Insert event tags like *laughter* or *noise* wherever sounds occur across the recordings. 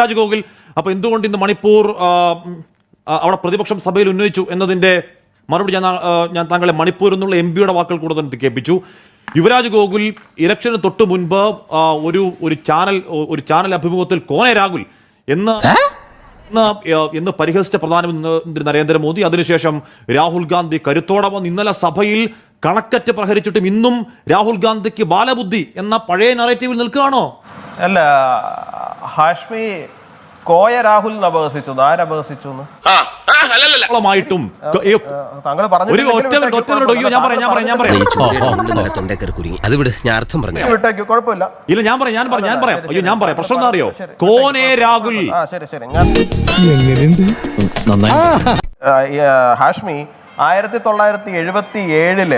ശിവരാജ് ഗോകുൽ അപ്പൊ എന്തുകൊണ്ട് ഇന്ന് മണിപ്പൂർ അവിടെ പ്രതിപക്ഷം സഭയിൽ ഉന്നയിച്ചു എന്നതിന്റെ മറുപടി ഞാൻ ഞാൻ താങ്കളെ മണിപ്പൂർ എന്നുള്ള എം പിയുടെ വാക്കുകൾ കൂടെ തന്നെ കേൾപ്പിച്ചു. യുവരാജ് ഗോകുൽ ഇലക്ഷന് തൊട്ട് മുൻപ് ഒരു ഒരു ചാനൽ ഒരു ചാനൽ അഭിമുഖത്തിൽ കോനെ രാഹുൽ എന്ന് എന്ന് പരിഹസിച്ച പ്രധാനമന്ത്രി നരേന്ദ്രമോദി. അതിനുശേഷം രാഹുൽ ഗാന്ധി കരുത്തോടെ വന്ന് ഇന്നലെ സഭയിൽ കണക്കറ്റ് പ്രഹരിച്ചിട്ടും ഇന്നും രാഹുൽ ഗാന്ധിക്ക് ബാലബുദ്ധി എന്ന പഴയ നറേറ്റീവിൽ നിൽക്കുകയാണോ? അല്ല ഹാഷ്മി കോയ രാഹുൽ എന്ന് അപഹസിച്ചു ആരപഹസിച്ചു ായിട്ടും താങ്കൾ പറഞ്ഞു കുഴപ്പമില്ല ഇല്ല ഞാൻ പറയാം ഞാൻ പറയാം ഞാൻ പറയാം അയ്യോ ഞാൻ. പറയാം പ്രശ്നം എന്താ അറിയോ ശരി, കോനെ രാഹുൽ ആ ശരി ശരി ഞാൻ നന്നായി ആ, ഈ, ആ, ഹാഷ്മി ആയിരത്തി തൊള്ളായിരത്തി എഴുപത്തി ഏഴിൽ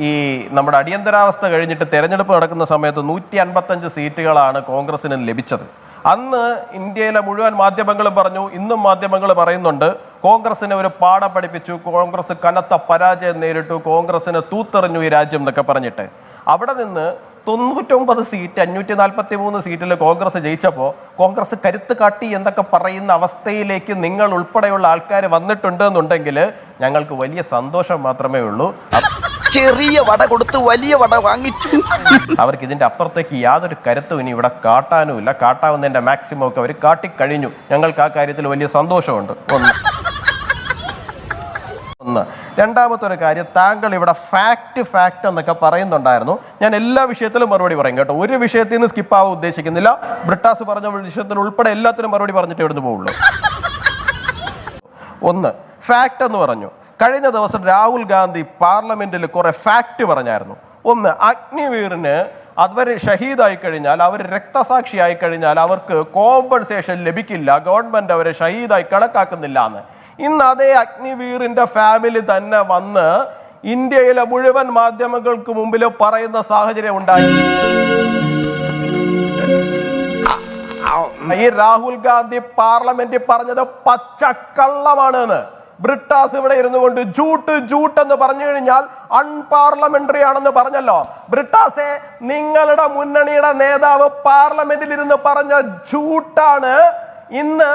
ഈ നമ്മുടെ അടിയന്തരാവസ്ഥ കഴിഞ്ഞിട്ട് തെരഞ്ഞെടുപ്പ് നടക്കുന്ന സമയത്ത് നൂറ്റി അൻപത്തഞ്ച് സീറ്റുകളാണ് കോൺഗ്രസിന് ലഭിച്ചത് അന്ന് ഇന്ത്യയിലെ മുഴുവൻ മാധ്യമങ്ങളും പറഞ്ഞു ഇന്നും മാധ്യമങ്ങൾ പറയുന്നുണ്ട് കോൺഗ്രസിനെ ഒരു പാഠം പഠിപ്പിച്ചു കോൺഗ്രസ് കനത്ത പരാജയം നേരിട്ടു കോൺഗ്രസിനെ തൂത്തെറിഞ്ഞു ഈ രാജ്യം എന്നൊക്കെ പറഞ്ഞിട്ട്. അവിടെ നിന്ന് തൊണ്ണൂറ്റൊമ്പത് സീറ്റ് അഞ്ഞൂറ്റി നാൽപ്പത്തി മൂന്ന് സീറ്റിൽ കോൺഗ്രസ് ജയിച്ചപ്പോൾ കോൺഗ്രസ് കരുത്ത് കാട്ടി എന്നൊക്കെ പറയുന്ന അവസ്ഥയിലേക്ക് നിങ്ങൾ ഉൾപ്പെടെയുള്ള ആൾക്കാർ വന്നിട്ടുണ്ട് എന്നുണ്ടെങ്കിൽ ഞങ്ങൾക്ക് വലിയ സന്തോഷം മാത്രമേ ഉള്ളൂ. ചെറിയ വട കൊടുത്ത് വലിയ വട വാങ്ങിച്ചു. അവർക്ക് ഇതിന്റെ അപ്പുറത്തേക്ക് യാതൊരു കരുത്തും ഇനി ഇവിടെ കാട്ടാനുമില്ല. കാട്ടാവുന്നതിന്റെ മാക്സിമം ഒക്കെ അവർ കാട്ടിക്കഴിഞ്ഞു. ഞങ്ങൾക്ക് ആ കാര്യത്തിൽ വലിയ സന്തോഷമുണ്ട്. ഒന്ന്. ഒന്ന്. രണ്ടാമത്തെ ഒരു കാര്യം താങ്കൾ ഇവിടെ ഫാക്ട് ഫാക്ട് എന്നൊക്കെ പറയുന്നുണ്ടായിരുന്നു. ഞാൻ എല്ലാ വിഷയത്തിലും മറുപടി പറയും കേട്ടോ. ഒരു വിഷയത്തിൽ നിന്ന് സ്കിപ്പ് ആവാൻ ഉദ്ദേശിക്കുന്നില്ല. ബ്രിട്ടാസ് പറഞ്ഞ വിഷയത്തിൽ ഉൾപ്പെടെ എല്ലാത്തിനും മറുപടി പറഞ്ഞിട്ട് ഇവിടുന്ന് പോവുള്ളൂ. ഒന്ന്. ഫാക്ട് എന്ന് പറഞ്ഞു. കഴിഞ്ഞ ദിവസം രാഹുൽ ഗാന്ധി പാർലമെന്റിൽ കുറെ ഫാക്റ്റ് പറഞ്ഞായിരുന്നു. ഒന്ന് അഗ്നിവീറിന് അവർ ഷഹീദായി കഴിഞ്ഞാൽ അവർ രക്തസാക്ഷിയായി കഴിഞ്ഞാൽ അവർക്ക് കോമ്പൻസേഷൻ ലഭിക്കില്ല ഗവൺമെന്റ് അവരെ ഷഹീദായി കണക്കാക്കുന്നില്ല എന്ന്. ഇന്ന് അതേ അഗ്നിവീറിന്റെ ഫാമിലി തന്നെ വന്ന് ഇന്ത്യയിലെ മുഴുവൻ മാധ്യമങ്ങൾക്ക് മുമ്പിൽ പറയുന്ന സാഹചര്യം ഉണ്ടായി. ഈ രാഹുൽ ഗാന്ധി പാർലമെന്റിൽ പറഞ്ഞത് പച്ചക്കള്ളമാണ് എന്ന് ബ്രിട്ടാസ് ഇവിടെ ഇരുന്നു കൊണ്ട് ജൂട്ട് ജൂട്ട് എന്ന് പറഞ്ഞു കഴിഞ്ഞാൽ അൺപാർലമെന്ററി ആണെന്ന് പറഞ്ഞല്ലോ. ബ്രിട്ടാസെ നിങ്ങളുടെ മുന്നണിയുടെ നേതാവ് പാർലമെന്റിൽ ഇരുന്ന് പറഞ്ഞ ജൂട്ടാണ്. ഇന്ന്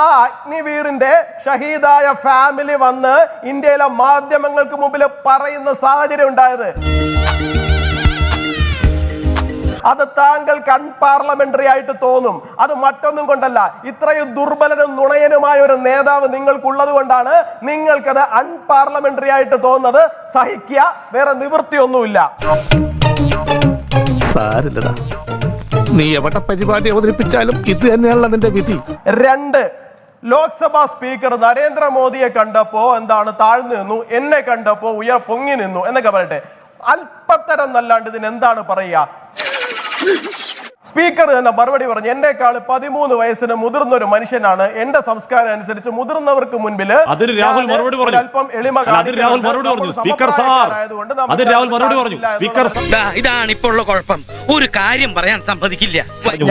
ആ അഗ്നിവീറിന്റെ ഷഹീദായ ഫാമിലി വന്ന് ഇന്ത്യയിലെ മാധ്യമങ്ങൾക്ക് മുമ്പിൽ പറയുന്ന സാഹചര്യം ഉണ്ടായത്. അത് താങ്കൾക്ക് അൺപാർലമെന്ററി ആയിട്ട് തോന്നും. അത് മറ്റൊന്നും കൊണ്ടല്ല. ഇത്രയും ദുർബലനും നുണയനുമായ ഒരു നേതാവ് നിങ്ങൾക്കുള്ളത് കൊണ്ടാണ് നിങ്ങൾക്കത് അൺപാർലമെന്ററി ആയിട്ട് തോന്നുന്നത്. സഹിക്കുക. വേറെ നിവൃത്തിയൊന്നുമില്ല. സാരില്ലടാ. നീ എവിടെ പരിപാടി അവതരിപ്പിച്ചാലും ഇത് തന്നെയാണല്ലോ നിന്റെ വിധി. രണ്ട് ലോക്സഭാ സ്പീക്കർ നരേന്ദ്രമോദിയെ കണ്ടപ്പോ എന്താണ് താഴ്ന്നു നിന്നു എന്നെ കണ്ടപ്പോ ഉയർ പൊങ്ങി നിന്നു എന്നൊക്കെ പറയട്ടെ. അല്പത്തരം നല്ലാണ്ട് ഇതിന് എന്താണ് പറയുക? സ്പീക്കർ തന്നെ മറുപടി പറഞ്ഞു എന്റെക്കാൾ പതിമൂന്ന് വയസ്സിന് മുതിർന്ന ഒരു മനുഷ്യനാണ്. എന്റെ സംസ്കാരം അനുസരിച്ച് മുതിർന്നവർക്ക് മുൻപിൽ അതിന് രാഹുൽ മറുപടി പറഞ്ഞു. അല്പം എളിമ അല്ല, അതിന് രാഹുൽ മറുപടി പറഞ്ഞു. സ്പീക്കർ സാർ സമപ്രായക്കാരായതുകൊണ്ട് നമുക്ക് അതിന് രാഹുൽ മറുപടി പറഞ്ഞു. സ്പീക്കർ ഇതാണ് ഇപ്പോൾ ഉള്ള കുഴപ്പം. ഒരു കാര്യം പറയാൻ സമ്മതിക്കില്ല.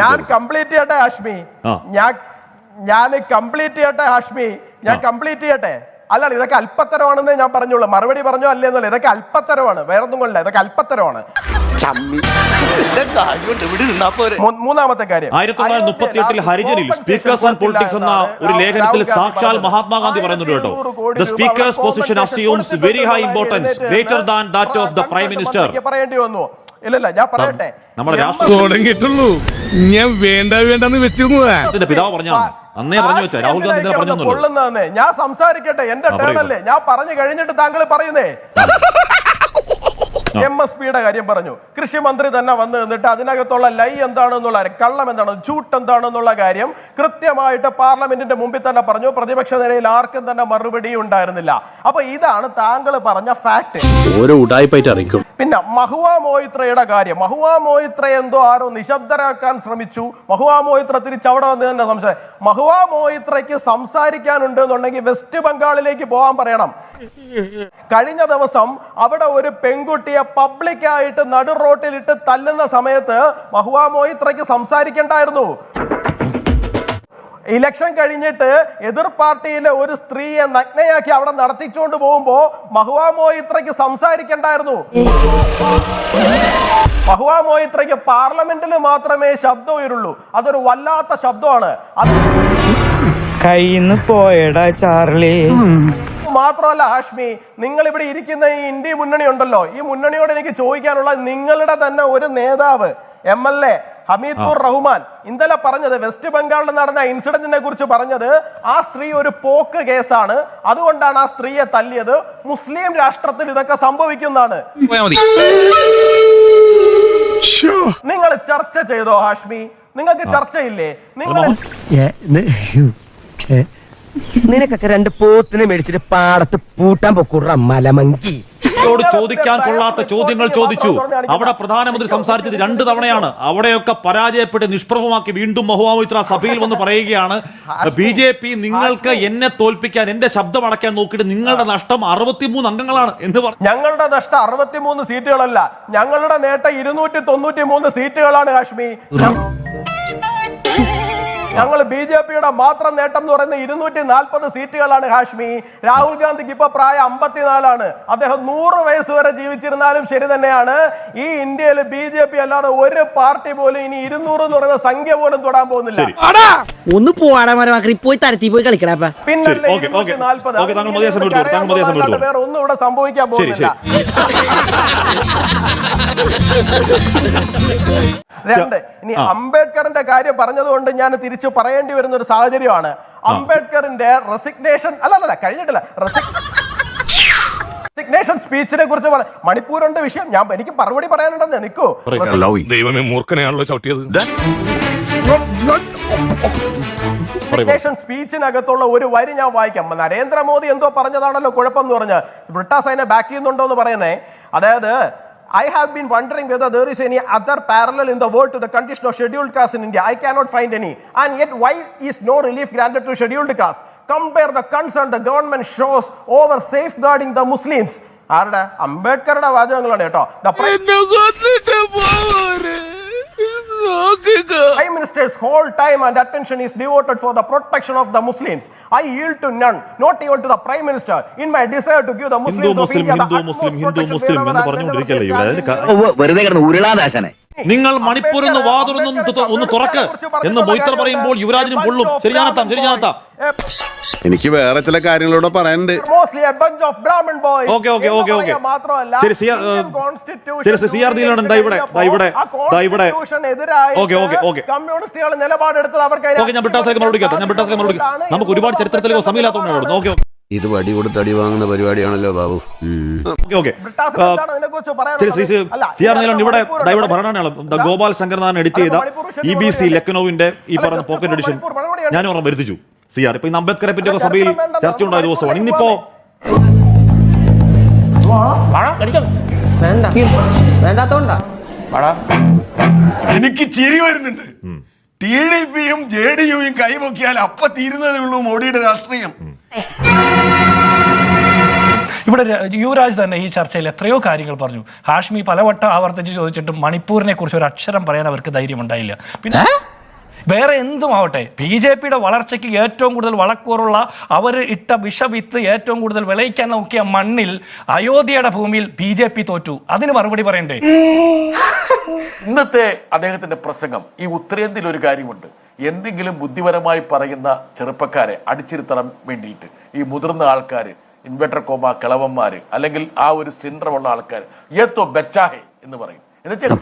ഞാൻ കംപ്ലീറ്റ് ചെയ്യട്ടെ ഹാഷ്മി? ഞാൻ ഞാൻ കംപ്ലീറ്റ് ചെയ്യട്ടെ ഹാഷ്മി? ഞാൻ കംപ്ലീറ്റ് ചെയ്യട്ടെ? അല്ല ഇതൊക്കെ അല്പത്തരമാണെന്നേ ഞാൻ പറഞ്ഞോളൂ മറുപടി പറഞ്ഞോ അല്ലേ എന്നല്ല. ഇതൊക്കെ അല്പത്തരമാണ്. വേറെ ഒന്നും കൊണ്ടില്ല. ഇതൊക്കെ അല്പത്തരമാണ്. മൂന്നാമത്തെ കാര്യം. ആയിരത്തി തൊള്ളായിരത്തി മുപ്പത്തി എട്ടിൽ ഹരിജനിൽ സ്പീക്കേഴ്സ് ആൻഡ് പൊളിറ്റിക്സ് എന്ന ഒരു ലേഖനത്തിൽ സാക്ഷാൽ മഹാത്മാഗാന്ധി പറയുന്നുണ്ട് കേട്ടോ. The speaker's position assumes very high importance greater than that of the prime minister പറയേണ്ടി വന്നു. ഇല്ലല്ല ഞാൻ പറയട്ടെ. നമ്മുടെ ഞാൻ വേണ്ട വേണ്ടെന്ന് വെച്ചിരുന്നതാ. പിതാവ് പറഞ്ഞു അന്നേ പറഞ്ഞു വെച്ചാ. രാഹുൽ ഗാന്ധി ഇന്നലെ പറഞ്ഞു ഞാൻ സംസാരിക്കട്ടെ. എന്റെ ടേണല്ലേ ടേൺ അല്ലേ ഞാൻ പറഞ്ഞു കഴിഞ്ഞിട്ട് താങ്കൾ പറയുന്നേ. എം എസ് പിയുടെ കാര്യം പറഞ്ഞു. കൃഷി മന്ത്രി തന്നെ വന്ന് നിന്നിട്ട് അതിനകത്തുള്ള ലൈ എന്താണെന്നുള്ള കാര്യം, കള്ളം എന്താണ് ചൂട്ട് എന്താണെന്നുള്ള കാര്യം കൃത്യമായിട്ട് പാർലമെന്റിന്റെ മുമ്പിൽ തന്നെ പറഞ്ഞു. പ്രതിപക്ഷ നിലയിൽ ആർക്കും തന്നെ മറുപടി ഉണ്ടായിരുന്നില്ല. അപ്പൊ ഇതാണ് താങ്കൾ പറഞ്ഞ ഫാക്ട്. ഓരോ ഉടായ്പായിട്ട് അറിയിക്കും. പിന്നെ മഹുവ മോയിത്രയുടെ കാര്യം. മഹുവ മോയിത്ര എന്തോ ആരോ നിശബ്ദരാക്കാൻ ശ്രമിച്ചു. മഹുവ മോയിത്ര തിരിച്ചവിടെ വന്ന് തന്നെ സംശയം മഹുവ മോയിത്രയ്ക്ക് സംസാരിക്കാനുണ്ട് എന്നുണ്ടെങ്കിൽ വെസ്റ്റ് ബംഗാളിലേക്ക് പോകാൻ പറയണം. കഴിഞ്ഞ ദിവസം അവിടെ ഒരു പെൺകുട്ടിയെ പബ്ലിക്കായിട്ട് നടു റോട്ടിലിട്ട് തല്ലുന്ന സമയത്ത് മഹുവ മോയിത്രയ്ക്ക് സംസാരിക്കണ്ടായിരുന്നു. ഇലക്ഷൻ കഴിഞ്ഞിട്ട് എതിർ പാർട്ടിയിലെ ഒരു സ്ത്രീയെ നഗ്നയാക്കി അവിടെ നടത്തിച്ചുകൊണ്ട് പോകുമ്പോ മഹുവാ മോയിത്രയ്ക്ക് സംസാരിക്കണ്ടായിരുന്നു. മഹുവാ മോയിത്രയ്ക്ക് പാർലമെന്റിൽ മാത്രമേ ശബ്ദം ഉയരുള്ളൂ. അതൊരു വല്ലാത്ത ശബ്ദമാണ്. അത് കയ്യിന്ന് പോയടാ ചാർലി. മാത്രമല്ല ഹാഷ്മി നിങ്ങൾ ഇവിടെ ഇരിക്കുന്ന ഈ ഇന്ത്യ മുന്നണി ഉണ്ടല്ലോ ഈ മുന്നണിയോട് എനിക്ക് ചോദിക്കാനുള്ള നിങ്ങളുടെ തന്നെ ഒരു നേതാവ് M L A Hameedpur Rahman ഇന്നലെ പറഞ്ഞത് വെസ്റ്റ് ബംഗാളിൽ നടന്ന ഇൻസിഡന്റിനെ കുറിച്ച് പറഞ്ഞത് ആ സ്ത്രീ ഒരു പോക്ക് കേസാണ്. അതുകൊണ്ടാണ് ആ സ്ത്രീയെ തല്ലിയത്. മുസ്ലിം രാഷ്ട്രത്തിൽ ഇതൊക്കെ സംഭവിക്കുന്നതാണ്. നിങ്ങൾ ചർച്ച ചെയ്തോ ഹാഷ്മി? നിങ്ങൾക്ക് ചർച്ചയില്ലേ? നിങ്ങൾ നിനക്കൊക്കെ രണ്ട് പോത്തിനെ മേടിച്ചിട്ട് പാടത്ത് പൂട്ടാൻ പൊക്കൂട മലമങ്കി. ോട് ചോദിക്കാൻ കൊള്ളാത്ത ചോദ്യങ്ങൾ ചോദിച്ചു. അവിടെ പ്രധാനമന്ത്രി സംസാരിച്ചത് രണ്ട് തവണയാണ്. അവിടെയൊക്കെ പരാജയപ്പെട്ട് നിഷ്പ്രഭമാക്കി വീണ്ടും മഹുവാമിത്ര സഭയിൽ വന്ന് പറയുകയാണ്. ബി ജെ പി നിങ്ങൾക്ക് എന്നെ തോൽപ്പിക്കാൻ എന്റെ ശബ്ദം അടയ്ക്കാൻ നോക്കിയിട്ട് നിങ്ങളുടെ നഷ്ടം അറുപത്തിമൂന്ന് അംഗങ്ങളാണ് എന്ന് പറഞ്ഞു ഞങ്ങളുടെ നഷ്ടം അറുപത്തിമൂന്ന് സീറ്റുകളല്ല. ഞങ്ങളുടെ നേട്ടം ഇരുന്നൂറ്റി തൊണ്ണൂറ്റി മൂന്ന് സീറ്റുകളാണ് കാശ്മി ഞങ്ങൾ ബി ജെ പിയുടെ മാത്രം നേട്ടം എന്ന് പറയുന്നത് ഇരുന്നൂറ്റി നാൽപ്പത് സീറ്റുകളാണ് ഹാഷ്മി. രാഹുൽ ഗാന്ധിക്ക് ഇപ്പൊ പ്രായം അമ്പത്തിനാലാണ്. അദ്ദേഹം നൂറ് വയസ്സ് വരെ ജീവിച്ചിരുന്നാലും ശരി തന്നെയാണ്. ഈ ഇന്ത്യയിൽ ബി ജെ പി അല്ലാതെ ഒരു പാർട്ടി പോലും ഇനി ഇരുന്നൂറ് എന്ന് പറയുന്ന സംഖ്യ പോലും തൊടാൻ പോകുന്നില്ല. ഒന്ന് പോയി തരത്തി പോയി കളിക്കടാ പിന്നെ വേറെ ഒന്നും ഇവിടെ സംഭവിക്കാൻ പോകുന്നില്ല. *laughs* രണ്ട് ഇനി. അംബേദ്കറിന്റെ കാര്യം പറഞ്ഞതുകൊണ്ട് ഞാൻ തിരിച്ചു പറയേണ്ടി വരുന്ന ഒരു സാഹചര്യമാണ് അംബേദ്കറിന്റെ റെസിഗ്നേഷൻ അല്ല അല്ല കഴിഞ്ഞിട്ടില്ല. റെസിഗ്നേഷൻ സ്പീച്ചിനെ കുറിച്ച് പറ- മണിപ്പൂരുണ്ട് വിഷയം. ഞാൻ എനിക്ക് മറുപടി പറയാനുണ്ടെന്ന് നിൽക്കൂ. ദൈവമേ മൂർഖനെയാണല്ലോ ചവിട്ടിയത്. റെസിഗ്നേഷൻ സ്പീച്ചിനകത്തുള്ള ഒരു വരി ഞാൻ വായിക്കാം. നരേന്ദ്രമോദി എന്തോ പറഞ്ഞതാണല്ലോ കുഴപ്പം എന്ന് പറഞ്ഞ്. ബ്രിട്ടാസ് അതിനെ ബാക്ക് ചെയ്യുന്നുണ്ടോ എന്ന് പറയുന്നേ. അതായത് have been wondering whether there is any other parallel in the world to the condition of scheduled caste in India I cannot find any and yet why is no relief granted to scheduled caste compare the concern the government shows over safeguarding the Muslims ആരുടെ? അംബേദ്കറുടെ വാചകങ്ങളാണ് കേട്ടോ. Prime Minister's whole time and attention is devoted for the protection of the Muslims. I yield to none, not even to the Prime Minister, in my desire to give the Muslims of India the Hindu utmost Muslim Hindu protection Muslim wherever എന്ന് പറഞ്ഞുകൊണ്ടിരിക്കല്ലേ ഇവിടെ വെറുതെ കിടന്ന് ഉരുളാദാശനെ നിങ്ങൾ മണിപ്പൂരിൽ നിന്ന് വാതുറന്ന് ഒന്ന് തുറക്ക് എന്ന് മൊയ്ത്തൽ പറയുമ്പോൾ യുവരാജിനും പൊള്ളും. ശരി ഞാനെത്താം എനിക്ക് വേറെ ചില കാര്യങ്ങളോട് പറയാനുണ്ട്. Mostly a bunch of Brahmin boys. Okay ശരി സി ആർ ദാ ഇവിടെ ദാ ഇവിടെ ദാ ഇവിടെ. ഓക്കെ ഓക്കെ ഓക്കെ ഓക്കെ ഞാൻ മറുപടി കേട്ടോ. ഞാൻ മറുപടി നമുക്ക് ഒരുപാട് ചരിത്രത്തിലേക്ക് സമയമില്ലാത്തതുകൊണ്ടാണ് ഓക്കെ ഓക്കെ ഇത് വടി കൊടുത്ത് അടി വാങ്ങുന്ന പരിപാടിയാണല്ലോ ബാബു. ഓക്കെ ഇവിടെ ഇവിടെ. ഭരണാണ് ദ ഗോപാൽ ശങ്കർനാഥൻ എഡിറ്റ് ചെയ്ത ഇ ബി സി ലക്നൌവിന്റെ ഈ പറഞ്ഞ പോക്കറ്റ് എഡിഷൻ ഞാൻ ഓർമ്മ വരുത്തിച്ചു സി ആർ ഇപ്പൊ ഇന്ന് അംബേദ്കറെ പറ്റിയൊക്കെ സഭയിൽ ചർച്ച ഉണ്ടായ ദിവസമാണ്. ഇന്നിപ്പോ എനിക്ക് ചിരി വരുന്നുണ്ട്. ടി ഡി പിയും ജെ ഡി യുയും കൈപൊക്കിയാൽ അപ്പ തീരുന്നതേ ഉള്ളൂ മോഡിയുടെ രാഷ്ട്രീയം. ഇവിടെ യുവരാജ് തന്നെ ഈ ചർച്ചയിൽ എത്രയോ കാര്യങ്ങൾ പറഞ്ഞു. ഹാഷ്മി പലവട്ടം ആവർത്തിച്ച് ചോദിച്ചിട്ടും മണിപ്പൂരിനെ കുറിച്ച് ഒരു അക്ഷരം പറയാൻ അവർക്ക് ധൈര്യമുണ്ടായില്ല പിന്നെ വേറെ എന്തും ആവട്ടെ ബി ജെ പിയുടെ വളർച്ചയ്ക്ക് ഏറ്റവും കൂടുതൽ വളക്കൂറുള്ള അവർ ഇട്ട വിഷവിത്ത് ഏറ്റവും കൂടുതൽ വിളയിക്കാൻ നോക്കിയ മണ്ണിൽ അയോധ്യയുടെ ഭൂമിയിൽ ബി ജെ പി തോറ്റു. അതിന് മറുപടി പറയണ്ടേ? ഇന്നത്തെ അദ്ദേഹത്തിന്റെ പ്രസംഗം ഈ ഉത്തരേന്ത്യയിൽ ഒരു കാര്യമുണ്ട്. എന്തെങ്കിലും ബുദ്ധിപരമായി പറയുന്ന ചെറുപ്പക്കാരെ അടിച്ചിരുത്താൻ വേണ്ടിയിട്ട് ഈ മുതിർന്ന ആൾക്കാർ ഇൻവെർട്ടർ കോമ കിളവന്മാർ അല്ലെങ്കിൽ ആ ഒരു സിൻഡ്രമുള്ള ആൾക്കാർ ഏത്തോ ബച്ചാഹെ എന്ന് പറയും. എന്നുവെച്ചാൽ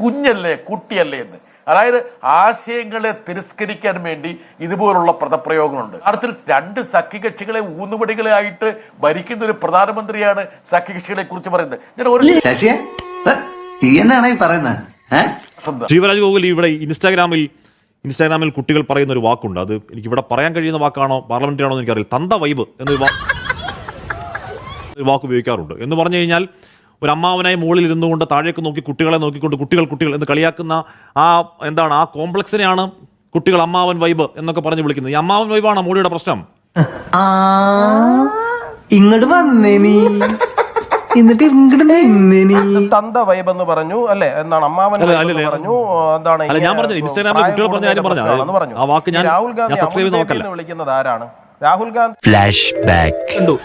കുഞ്ഞല്ലേ കുട്ടിയല്ലേ എന്ന്. അതായത് ആശയങ്ങളെ തിരസ്കരിക്കാൻ വേണ്ടി ഇതുപോലുള്ള പദപ്രയോഗങ്ങളുണ്ട്. അർത്ഥത്തിൽ രണ്ട് സഖ്യകക്ഷികളെ ഊന്നുപടികളെ ആയിട്ട് ഭരിക്കുന്ന ഒരു പ്രധാനമന്ത്രിയാണ് സഖ്യകക്ഷികളെ കുറിച്ച് പറയുന്നത്. ഞാൻ ഒരു പറയുന്നത്? ശിവരാജ് ഗോകുൽ ഇവിടെ ഇൻസ്റ്റാഗ്രാമിൽ ഇൻസ്റ്റാഗ്രാമിൽ കുട്ടികൾ പറയുന്ന ഒരു വാക്കുണ്ട്. അത് എനിക്ക് ഇവിടെ പറയാൻ കഴിയുന്ന വാക്കാണോ പാർലമെന്ററി ആണോ എന്ന് എനിക്കറിയില്ല. തന്ത വൈബ് എന്നൊരു വാക്ക് വാക്ക് ഉപയോഗിക്കാറുണ്ട്. എന്ന് പറഞ്ഞു കഴിഞ്ഞാൽ ഒരു അമ്മാവനായി മുകളിൽ ഇരുന്നുകൊണ്ട് താഴേക്ക് നോക്കി കുട്ടികളെ നോക്കിക്കൊണ്ട് കുട്ടികൾ കുട്ടികൾ എന്ന് കളിയാക്കുന്ന ആ എന്താണ് ആ കോംപ്ലക്സിനെയാണ് കുട്ടികൾ അമ്മാവൻ വൈബ് എന്നൊക്കെ പറഞ്ഞ് വിളിക്കുന്നത്. ഈ അമ്മാവൻ വൈബാണോ മോഡിയുടെ പ്രശ്നം? ഇങ്ങോട്ട് വന്നേ നീ. എന്നിട്ട് ഇങ്ങോട്ട് തന്ത വൈബ് എന്ന് പറഞ്ഞു. അല്ലെ? എന്താണ് അമ്മാവൻ. പറഞ്ഞു. എന്താണ് ഞാൻ പറഞ്ഞു ഇൻസ്റ്റാഗ്രാമിൽ ഇൻസ്റ്റാഗ്രാമിലെ കുട്ടികൾ പറഞ്ഞ കാര്യം പറഞ്ഞു. ആ വാക്ക് ഞാൻ- രാഹുൽ ഗാന്ധി വിളിക്കുന്നത് ആരാണ്? രാഹുൽ ഗാന്ധി. ഫ്ലാഷ് ബാക്ക് കണ്ടു.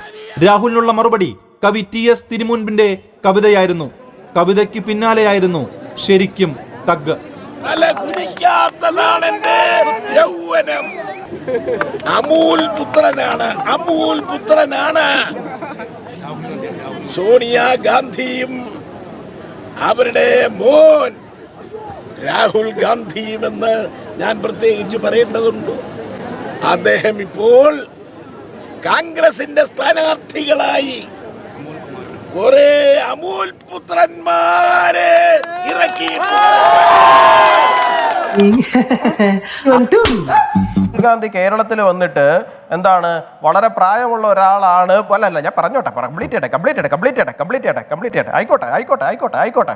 രാഹുലിനുള്ള മറുപടി കവി ടി എസ് തിരുമുൻപിന്റെ കവിതയായിരുന്നു. കവിതയ്ക്ക് പിന്നാലെയായിരുന്നു ശരിക്കും തഗ്. തല കുനിക്കാത്തതാണ് എന്റെ യൗവനം. അമൂൽ പുത്രനാണ്. അമൂൽ പുത്രനാണ്. സോണിയാഗാന്ധിയും അവരുടെ മോൻ രാഹുൽ ഗാന്ധിയും എന്ന് ഞാൻ പ്രത്യേകിച്ച് പറയേണ്ടതുണ്ട്. അദ്ദേഹം ഇപ്പോൾ കോൺഗ്രസിന്റെ സ്ഥാനാർത്ഥികളായി കുറെ അമൂൽ പുത്രന്മാരെ ഇറക്കിയിട്ടുണ്ട്. *laughs* രാഹുൽ ഗാന്ധി കേരളത്തിൽ വന്നിട്ട് എന്താണ് വളരെ പ്രായമുള്ള ഒരാളാണ്. അല്ല അല്ല ഞാൻ പറഞ്ഞോട്ടെ കംപ്ലീറ്റ് ചെയ്യട്ടെ കംപ്ലീറ്റ് ചെയ്യട്ടെ കംപ്ലീറ്റ് ചെയ്യട്ടെ കംപ്ലീറ്റ് ചെയ്യട്ടെ കംപ്ലീറ്റ് ചെയ്യട്ടെ. ആയിക്കോട്ടെ ആയിക്കോട്ടെ ആയിക്കോട്ടെ ആയിക്കോട്ടെ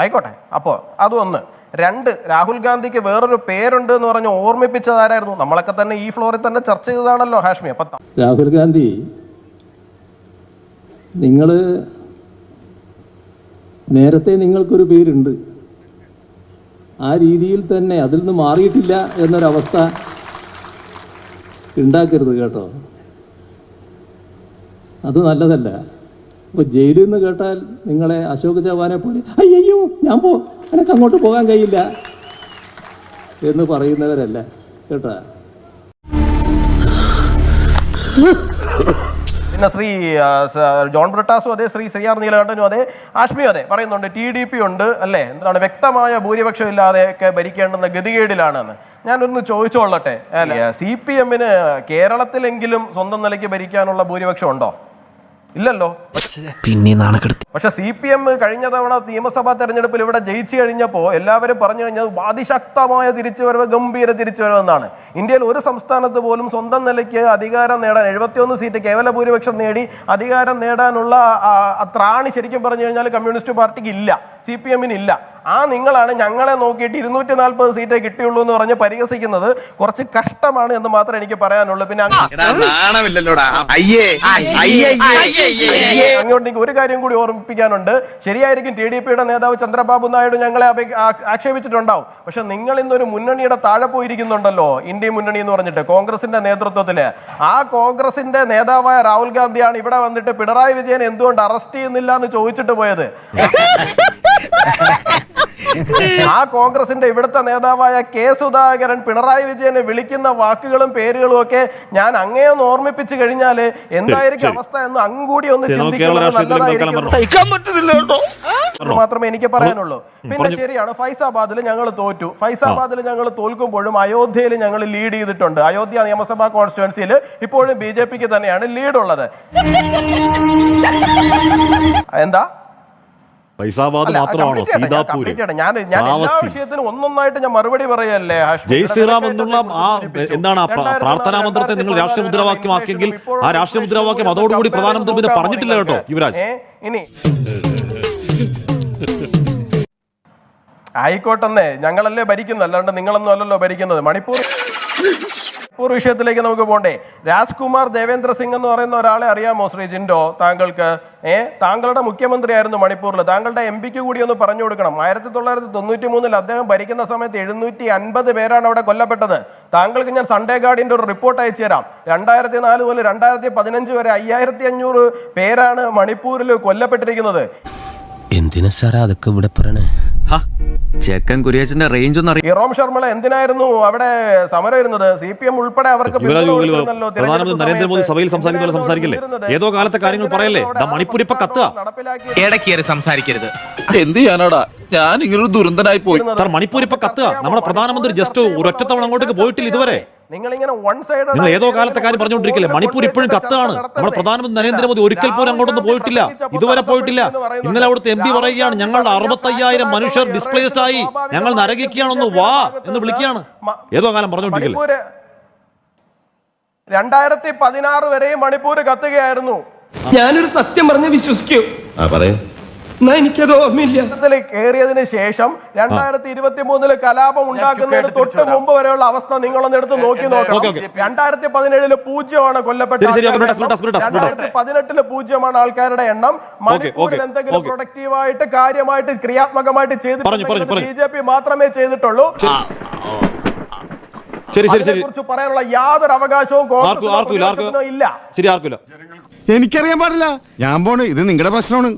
ആയിക്കോട്ടെ. അപ്പോൾ അതൊന്ന്. രണ്ട് രാഹുൽ ഗാന്ധിക്ക് വേറൊരു പേരുണ്ട് എന്ന് പറഞ്ഞ് ഓർമ്മിപ്പിച്ചതാരായിരുന്നു നമ്മളൊക്കെ തന്നെ ഈ ഫ്ലോറിൽ തന്നെ ചർച്ച ചെയ്തതാണല്ലോ ഹാഷ്മി. അപ്പം രാഹുൽ ഗാന്ധി നിങ്ങൾ നേരത്തെ നിങ്ങൾക്കൊരു പേരുണ്ട്. ആ രീതിയിൽ തന്നെ അതിൽ നിന്ന് മാറിയിട്ടില്ല എന്നൊരവസ്ഥ ഉണ്ടാക്കരുത് കേട്ടോ. അത് നല്ലതല്ല. ഇപ്പോൾ ജയിലിൽ നിന്ന് കേട്ടാൽ നിങ്ങളെ അശോക് ചവാനെ പോലെ അയ്യോ ഞാൻ പോ അങ്ങോട്ട് പോകാൻ കഴിയില്ല എന്ന് പറയുന്നവരല്ല. കേട്ടോ? പിന്നെ ശ്രീ ജോൺ ബ്രിട്ടാസും അതെ ശ്രീ ശ്രീ ആർ നീലകണ്ഠനും അതെ ആഷ്മിയും അതെ പറയുന്നുണ്ട് ടി ഡി പി ഉണ്ട് അല്ലേ? എന്താണ് വ്യക്തമായ ഭൂരിപക്ഷം ഇല്ലാതെയൊക്കെ ഭരിക്കേണ്ടുന്ന ഗതികേടിലാണെന്ന്. ഞാനൊന്ന് ചോദിച്ചോളട്ടെ. സി പി എമ്മിന് കേരളത്തിലെങ്കിലും സ്വന്തം നിലയ്ക്ക് ഭരിക്കാനുള്ള ഭൂരിപക്ഷം ഉണ്ടോ? ഇല്ലല്ലോ. പിന്നെ നാണക്കെടുത്തി. പക്ഷെ സി പി എം കഴിഞ്ഞ തവണ നിയമസഭാ തെരഞ്ഞെടുപ്പിൽ ഇവിടെ ജയിച്ചു കഴിഞ്ഞപ്പോ എല്ലാവരും പറഞ്ഞു കഴിഞ്ഞാൽ അതിശക്തമായ തിരിച്ചുവരവ് ഗംഭീര തിരിച്ചുവരവ് എന്നാണ്. ഇന്ത്യയിൽ ഒരു സംസ്ഥാനത്ത് പോലും സ്വന്തം നിലയ്ക്ക് അധികാരം നേടാൻ എഴുപത്തിയൊന്ന് സീറ്റ് കേവല ഭൂരിപക്ഷം നേടി അധികാരം നേടാനുള്ള ത്രാണി ശരിക്കും പറഞ്ഞു കഴിഞ്ഞാൽ കമ്മ്യൂണിസ്റ്റ് പാർട്ടിക്ക് ഇല്ല. സി പി എമ്മിന് ഇല്ല ആ നിങ്ങളാണ് ഞങ്ങളെ നോക്കിയിട്ട് ഇരുന്നൂറ്റി നാൽപ്പത് സീറ്റേ കിട്ടിയുള്ളൂ എന്ന് പറഞ്ഞ് പരിഹസിക്കുന്നത് കുറച്ച് കഷ്ടമാണ് എന്ന് മാത്രമേ എനിക്ക് പറയാനുള്ളൂ. പിന്നെ അങ്ങ് അങ്ങോട്ട് എനിക്ക് ഒരു കാര്യം കൂടി ഓർമ്മിപ്പിക്കാനുണ്ട്. ശരിയായിരിക്കും ടി ഡി പിയുടെ നേതാവ് ചന്ദ്രബാബു നായിഡു ഞങ്ങളെ ആക്ഷേപിച്ചിട്ടുണ്ടാവും. പക്ഷെ നിങ്ങൾ ഇന്നൊരു മുന്നണിയുടെ താഴെ പോയിരിക്കുന്നുണ്ടല്ലോ ഇന്ത്യ മുന്നണി എന്ന് പറഞ്ഞിട്ട് കോൺഗ്രസിന്റെ നേതൃത്വത്തിൽ. ആ കോൺഗ്രസിന്റെ നേതാവായ രാഹുൽ ഗാന്ധിയാണ് ഇവിടെ വന്നിട്ട് പിണറായി വിജയൻ എന്തുകൊണ്ട് അറസ്റ്റ് ചെയ്യുന്നില്ല എന്ന് ചോദിച്ചിട്ട് പോയത്? *laughs* ആ കോൺഗ്രസിന്റെ ഇവിടുത്തെ നേതാവായ കെ സുധാകരൻ പിണറായി വിജയനെ വിളിക്കുന്ന വാക്കുകളും പേരുകളും ഒക്കെ ഞാൻ അങ്ങേ ഒന്ന് ഓർമ്മിപ്പിച്ചു കഴിഞ്ഞാൽ എന്തായിരിക്കും അവസ്ഥ എന്ന് അങ്ങൂടി ഒന്ന് ചിന്തിക്കുന്നത് മാത്രമേ എനിക്ക് പറയാനുള്ളൂ. പിന്നെ. ശരിയാണ് ഫൈസാബാദിൽ ഞങ്ങൾ തോറ്റു. ഫൈസാബാദിൽ ഞങ്ങൾ തോൽക്കുമ്പോഴും അയോധ്യയിൽ ഞങ്ങൾ ലീഡ് ചെയ്തിട്ടുണ്ട്. അയോധ്യ നിയമസഭാ കോൺസ്റ്റിറ്റുവൻസിയിൽ ഇപ്പോഴും ബി ജെ പിക്ക് തന്നെയാണ് ലീഡുള്ളത് *laughs* എന്താ? ഫൈസാബാദ് മാത്രമാണോ? സീതാപൂര്. ഒന്നൊന്നായിട്ട് ഞാൻ മറുപടി പറയല്ലേ? ജയ് ശ്രീറാം എന്നുള്ള ആ എന്താണ് ആ പ്ര- പ്രാർത്ഥനാ മന്ത്രത്തെ നിങ്ങൾ രാഷ്ട്രീയ മുദ്രാവാക്യമാക്കിയെങ്കിൽ ആ രാഷ്ട്രീയ മുദ്രാവാക്യം അതോടുകൂടി പ്രധാനമന്ത്രി പിന്നെ പറഞ്ഞിട്ടില്ല കേട്ടോ യുവരാജ്. ഇനി ആയിക്കോട്ടെന്നേ ഞങ്ങളല്ലേ ഭരിക്കുന്നത് അല്ലാണ്ട് നിങ്ങളൊന്നും അല്ലല്ലോ ഭരിക്കുന്നത്. മണിപ്പൂർ മണിപ്പൂർ വിഷയത്തിലേക്ക് നമുക്ക് പോണ്ടേ. രാജ്കുമാർ ദേവേന്ദ്ര സിംഗ് എന്ന് പറയുന്ന ഒരാളെ അറിയാമോ ശ്രീ ജിൻഡോ? താങ്കൾക്ക് ഏ? താങ്കളുടെ മുഖ്യമന്ത്രിയായിരുന്നു മണിപ്പൂരിൽ. താങ്കളുടെ എം പിക്ക് കൂടി ഒന്ന് പറഞ്ഞു കൊടുക്കണം. ആയിരത്തി തൊള്ളായിരത്തി തൊണ്ണൂറ്റി മൂന്നിൽ അദ്ദേഹം ഭരിക്കുന്ന സമയത്ത് എഴുന്നൂറ്റി അൻപത് പേരാണ് അവിടെ കൊല്ലപ്പെട്ടത്. താങ്കൾക്ക് ഞാൻ സൺഡേ ഗാർഡിന്റെ ഒരു റിപ്പോർട്ട് അയച്ചു തരാം. രണ്ടായിരത്തി നാല് മുതൽ രണ്ടായിരത്തി പതിനഞ്ച് വരെ അയ്യായിരത്തി അഞ്ഞൂറ് പേരാണ് മണിപ്പൂരിൽ കൊല്ലപ്പെട്ടിരിക്കുന്നത്. എന്തിനാ സാറേ അതൊക്കെ ഇവിടെ പറയണേ? ചെക്കൻ കുരിയച്ചന്റെ റേഞ്ച് ഒന്നും ഒന്ന് ഇറോം ശർമ്മള എന്തിനായിരുന്നു അവിടെ സമരം ഇരുന്നത്? സി പി എം ഉൾപ്പെടെ അവർക്ക് പ്രധാനമന്ത്രി നരേന്ദ്രമോദി സഭയിൽ സംസാരിക്കുന്ന സംസാരിക്കില്ലേ. ഏതോ കാലത്തെ കാര്യങ്ങൾ പറയല്ലേ? മണിപ്പൂരി മണിപ്പൂർ ഇപ്പൊ കത്തുക. ഇടയ്ക്കേറി സംസാരിക്കരുത്. എന്ത് ചെയ്യാനാടാ? ഞാൻ ഇങ്ങനൊരു ദുരന്തനായി പോയി. സാർ മണിപ്പൂർ ഇപ്പൊ കത്തുക നമ്മുടെ പ്രധാനമന്ത്രി ജസ്റ്റ് ഒരൊറ്റത്തവണ അങ്ങോട്ടേക്ക് പോയിട്ടില്ല ഇതുവരെ. നിങ്ങൾ ഏതോ കാലത്തെ കാര്യം പറഞ്ഞുകൊണ്ടിരിക്കില്ലേ? മണിപ്പൂർ ഇപ്പോഴും കത്താണ്. നമ്മുടെ പ്രധാനമന്ത്രി നരേന്ദ്രമോദി ഒരിക്കൽ പോലും അങ്ങോട്ടൊന്നും പോയിട്ടില്ല. ഇതുവരെ പോയിട്ടില്ല. ഇന്നലെ അവിടുത്തെ എം പി പറയുകയാണ് ഞങ്ങളുടെ അറുപത്തയ്യായിരം മനുഷ്യർ ഡിസ്പ്ലേസ്ഡ് ആയി. ഞങ്ങൾ നരകിക്കുകയാണെന്ന് വാ എന്ന് വിളിക്കുകയാണ്. ഏതോ കാലം പറഞ്ഞുകൊണ്ടിരിക്കില്ല? രണ്ടായിരത്തി പതിനാറ് വരെയും മണിപ്പൂർ കത്തുകയായിരുന്നു. ഞാനൊരു സത്യം പറഞ്ഞ് വിശ്വസിക്കൂ. എനിക്കത് ഓർമ്മയില്ല കയറിയതിന് ശേഷം രണ്ടായിരത്തി ഇരുപത്തി മൂന്നിൽ കലാപം ഉണ്ടാക്കുന്നതിന് തൊട്ട്. മുമ്പ് വരെയുള്ള അവസ്ഥ നിങ്ങളൊന്ന് എടുത്ത് നോക്കി നോക്കാം നോക്കണം. രണ്ടായിരത്തി പതിനേഴിൽ പൂജ്യമാണ് കൊല്ലപ്പെട്ടത്. രണ്ടായിരത്തി പതിനെട്ടിൽ പൂജ്യമാണ് ആൾക്കാരുടെ എണ്ണം. മണിപ്പൂരിൽ എന്തെങ്കിലും പ്രൊഡക്റ്റീവായിട്ട് കാര്യമായിട്ട് ക്രിയാത്മകമായിട്ട് ചെയ്തിട്ടുള്ളൂ ബി ജെ പി മാത്രമേ ചെയ്തിട്ടുള്ളൂ. ശരി ശരി ശരി. പറയാനുള്ള യാതൊരു അവകാശവും ഇല്ല ശരി ആർക്കില്ല എനിക്കറിയാൻ പാടില്ല. ഞാൻ പോണ്. ഇത് നിങ്ങളുടെ പ്രശ്നമാണ്.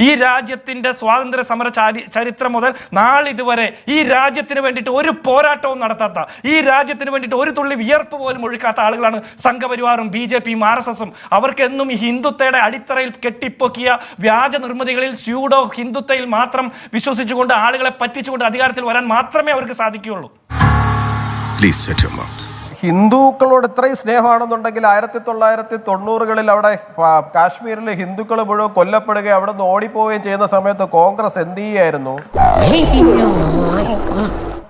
ഈ രാജ്യത്തിന്റെ സ്വാതന്ത്ര്യ സമര ചാരി- ചരിത്രം മുതൽ നാളിതുവരെ ഈ രാജ്യത്തിന് വേണ്ടിയിട്ട് ഒരു പോരാട്ടവും നടത്താത്ത ഈ രാജ്യത്തിന് വേണ്ടിയിട്ട് ഒരു തുള്ളി വിയർപ്പ് പോലും ഒഴുക്കാത്ത ആളുകളാണ് സംഘപരിവാറും ബി ജെ പിയും ആർ എസ് എസും. അവർക്കെന്നും ഈ ഹിന്ദുത്വയുടെ അടിത്തറയിൽ കെട്ടിപ്പൊക്കിയ വ്യാജ നിർമ്മിതികളിൽ സ്യൂഡോ ഹിന്ദുത്വയിൽ മാത്രം വിശ്വസിച്ചുകൊണ്ട് ആളുകളെ പറ്റിച്ചുകൊണ്ട് അധികാരത്തിൽ വരാൻ മാത്രമേ അവർക്ക് സാധിക്കുകയുള്ളൂ. പ്ലീസ് ഹിന്ദുക്കളോട് ഇത്രയും സ്നേഹമാണെന്നുണ്ടെങ്കിൽ ആയിരത്തി തൊള്ളായിരത്തി തൊണ്ണൂറുകളിൽ അവിടെ കാശ്മീരിലെ ഹിന്ദുക്കൾ മുഴുവൻ കൊല്ലപ്പെടുകയും അവിടെ നിന്ന് ഓടിപ്പോവുകയും ചെയ്യുന്ന സമയത്ത് കോൺഗ്രസ് എന്ത് ചെയ്യായിരുന്നു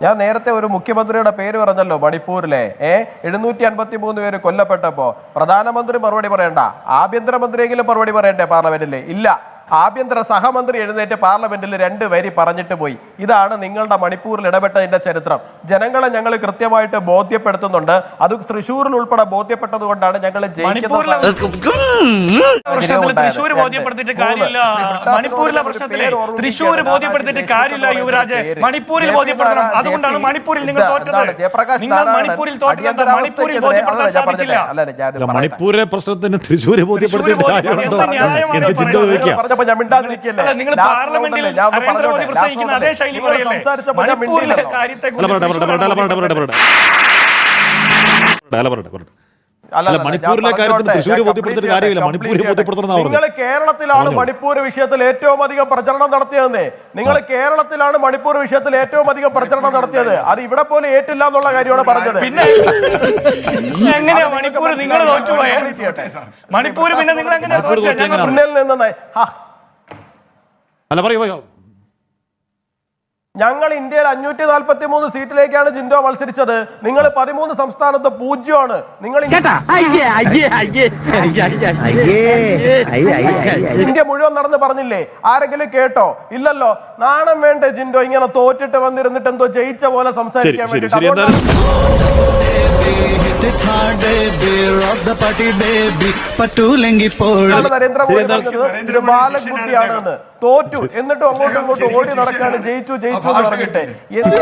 ഞാൻ നേരത്തെ ഒരു മുഖ്യമന്ത്രിയുടെ പേര് പറഞ്ഞല്ലോ മണിപ്പൂരിലെ. ഏ എഴുന്നൂറ്റി അൻപത്തി മൂന്ന് പേര് കൊല്ലപ്പെട്ടപ്പോ. പ്രധാനമന്ത്രി മറുപടി പറയണ്ട. ആഭ്യന്തരമന്ത്രിയെങ്കിലും മറുപടി പറയണ്ടേ പാർലമെന്റിൽ ഇല്ല. ആഭ്യന്തര സഹമന്ത്രി എഴുന്നേറ്റ് പാർലമെന്റിൽ രണ്ട് വരി പറഞ്ഞിട്ട് പോയി. ഇതാണ് നിങ്ങളുടെ മണിപ്പൂരിൽ ഇടപെട്ടതിന്റെ ചരിത്രം. ജനങ്ങളെ ഞങ്ങൾ കൃത്യമായിട്ട് ബോധ്യപ്പെടുത്തുന്നുണ്ട്. അത് തൃശ്ശൂരിൽ ഉൾപ്പെടെ ബോധ്യപ്പെട്ടത് കൊണ്ടാണ് ഞങ്ങൾ മണിപ്പൂരിലെ പ്രശ്നത്തിൽ തൃശ്ശൂർ ബോധ്യപ്പെടുത്തിയിട്ട് കാര്യമില്ല. മണിപ്പൂരിലെ പ്രശ്നത്തിൽ തൃശ്ശൂർ ബോധ്യപ്പെടുത്തിയിട്ട് കാര്യമില്ല യുവരാജ്. മണിപ്പൂരിൽ ബോധ്യപ്പെടുത്തണം അതുകൊണ്ടാണ് മണിപ്പൂരിൽ നിങ്ങൾ തോറ്റത്. നിങ്ങൾ മണിപ്പൂരിൽ തോറ്റത് മണിപ്പൂരിൽ ബോധ്യപ്പെടുത്താൻ സാധിച്ചില്ല. അല്ല, മണിപ്പൂരിലെ പ്രശ്നത്തിന് തൃശ്ശൂര് ബോധ്യപ്പെടുത്തിയിട്ട് കാര്യമുണ്ടോ? എന്ത് ന്യായമാണ് ചിന്ത ചോദിക്കാം. പറഞ്ഞപ്പോ ഞാൻ മിണ്ടാതിരിക്കല്ലേ നിങ്ങൾ പാർലമെന്റിൽ നരേന്ദ്രമോദി പ്രസംഗിക്കുന്ന അതേ ശൈലി പറയല്ലേ? മണിപ്പൂരിലെ കാര്യത്തെ അല്ല മണിപ്പൂരിലെ കാര്യത്തിൽ കാര്യമില്ല. ബോധ്യപ്പെടുത്തണം നിങ്ങൾ കേരളത്തിലാണ് മണിപ്പൂർ വിഷയത്തിൽ ഏറ്റവും അധികം പ്രചരണം നടത്തിയതെന്ന്. നിങ്ങൾ കേരളത്തിലാണ് മണിപ്പൂർ വിഷയത്തിൽ ഏറ്റവും അധികം പ്രചരണം നടത്തിയത്. അത് ഇവിടെ പോലെ ഏറ്റില്ല എന്നുള്ള കാര്യമാണ് പറഞ്ഞത്. പിന്നെ എങ്ങനെയാ മണിപ്പൂർ നിങ്ങൾ തോറ്റുപോയേ? മണിപ്പൂർ പിന്നെ നിങ്ങൾ എങ്ങനെയാ നിന്ന് അല്ല പറയൂ ഞങ്ങൾ ഇന്ത്യയിൽ അഞ്ഞൂറ്റി നാൽപ്പത്തി മൂന്ന് സീറ്റിലേക്കാണ് ജിൻഡോ മത്സരിച്ചത് നിങ്ങൾ പതിമൂന്ന് സംസ്ഥാനത്ത് പൂജ്യമാണ് നിങ്ങൾ ഇന്ത്യ- അയ്യേ അയ്യേ അയ്യേ അയ്യേ അയ്യേ ഇന്ത്യ മുഴുവൻ നടന്ന് പറഞ്ഞില്ലേ ആരെങ്കിലും കേട്ടോ ഇല്ലല്ലോ നാണം വേണ്ടേ ജിൻഡോ ഇങ്ങനെ തോറ്റിട്ട് വന്നിരുന്നിട്ട് എന്തോ ജയിച്ച പോലെ സംസാരിക്കാൻ ശരി നരേന്ദ്രമോദി ബാലൻകുട്ടിയാണെന്ന് തോറ്റു. എന്നിട്ടും അങ്ങോട്ടും ഇങ്ങോട്ടും ഓടി നടക്കാണ്. ജയിച്ചു ജയിച്ചു എന്ന് പറഞ്ഞിട്ട്. എന്ത്?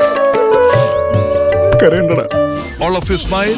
All of U smile